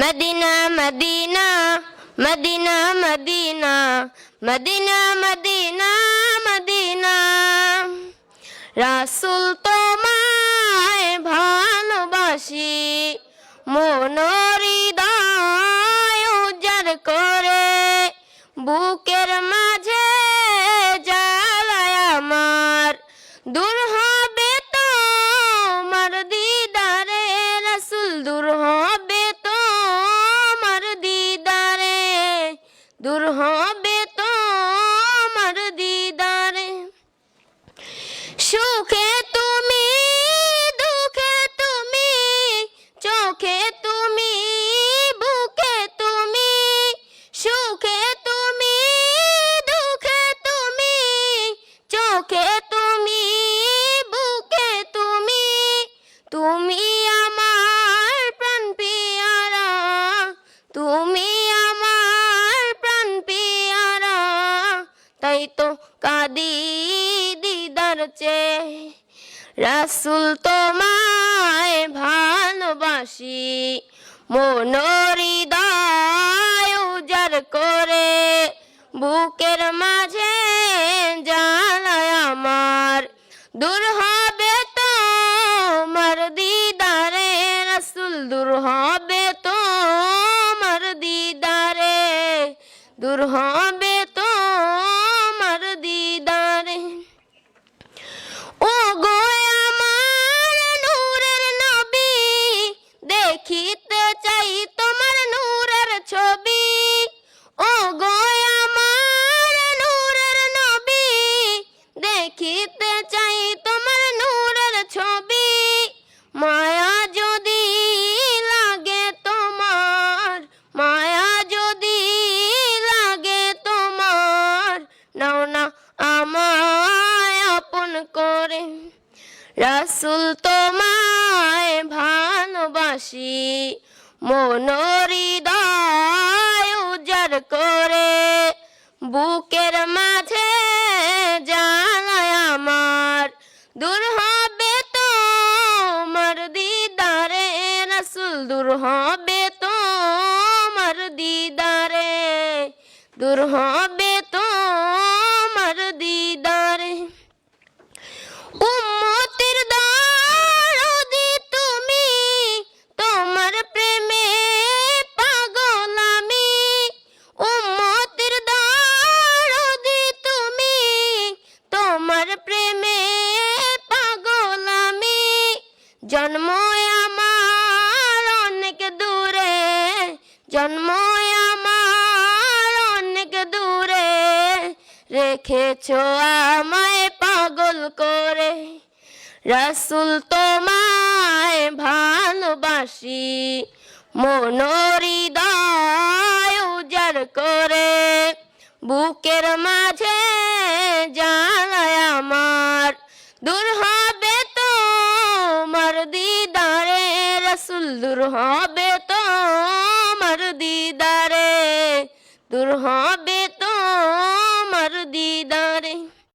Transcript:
Medina Medina Medina Medina Medina Medina Medina. রাসুল তোমায় ভালোবাসি মনোরিদায় উজাড় করে বুকের হবে চে রাসুল তোমায় ভালোবাসি মনোরিদয় উজাড় করে, বুকের মাঝে জ্বালায় আমার, দূর হবে তো আমার দিদারে, রাসুল দূর হবে তো আমার দিদারে, দূর হবে দেখিতে চাই তোমার নূরের ছবি। ও গো আমার নূরের নবী, দেখিতে চাই তোমার নূরের ছবি। মায়া যদি লাগে তোমার, মায়া যদি লাগে তোমার, নাও না আমায় আপন করে। রাসুল তোমায় ভালোবাসি মনোরিদয় উজাড় করে, বুকের মাঝে জ্বালায় আমার। দূর হবে তো আমার দিদারে, রাসুল দূর হবে তো আমার দিদারে। দূর হবে জন্ম আমার অনেক দূরে জন্ম আমার অনেক দূরে। রেখেছো আমায় পাগল করে, রাসুল তোমায় ভালোবাসি। মনোরিদয় উজাড় করে, বুকের মাঝে জ্বালায় আমার, দূর হবে দিদারে রসুল দূর হবে তো আমার দিদারে। দূর হবে